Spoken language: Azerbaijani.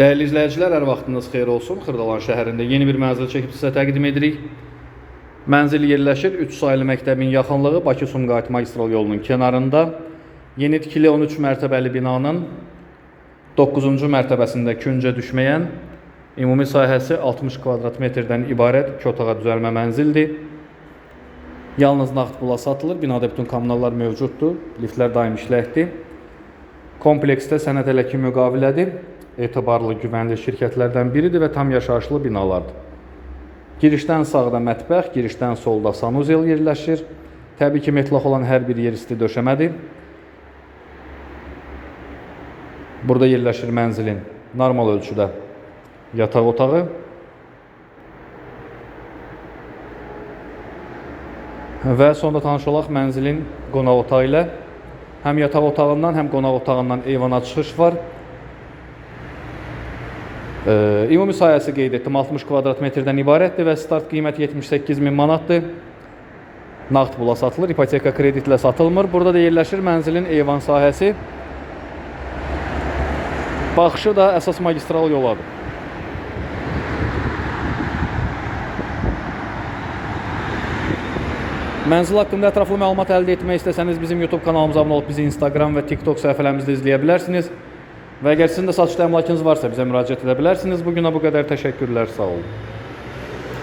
Dəyərli izləyicilər, hər vaxtınız xeyir olsun. Xırdalan şəhərində yeni bir mənzil çəkib sizə təqdim edirik. Mənzil yerləşir 3 saylı məktəbin yaxınlığı Bakı-Sumqayıt magistral yolunun kənarında. Yeni tikili 13 mərtəbəli binanın 9-cu mərtəbəsində küncə düşməyən ümumi sahəsi 60 kvadrat metrdən ibarət iki otağa düzəlmə mənzildir. Yalnız nağd pula satılır. Binada bütün kommunallar mövcuddur. Liftlər daim işləkdir. Kompleksdə sənəd eləki müqavilədir. Etibarlı, güvənli şirkətlərdən biridir və tam yaşayışlı binalardır. Girişdən sağda mətbəx, girişdən solda sanuzel yerləşir. Təbii ki, metlaq olan hər bir yer isti döşəmədir. Burada yerləşir mənzilin normal ölçüdə yataq otağı. Və sonda tanış olaq mənzilin qonaq otağı ilə. Həm yataq otağından, həm qonaq otağından eyvana çıxış var. Ümumi sahəsi qeyd etdim 60 kvadrat metrdən ibarətdir və start qiyməti 78 min manatdır. Nağd pula satılır, ipoteka kreditlə satılmır. Burada da yerləşir mənzilin eyvan sahəsi. Baxışı da əsas magistral yoladır. Mənzil haqqında ətraflı məlumat əldə etmək istəsəniz bizim YouTube kanalımıza abunə olub bizi Instagram və TikTok səhifələrimizdə izləyə bilərsiniz. Və əgər sizin də satışda əmlakınız varsa bizə müraciət edə bilərsiniz. Bu günə bu qədər təşəkkürlər, sağ olun.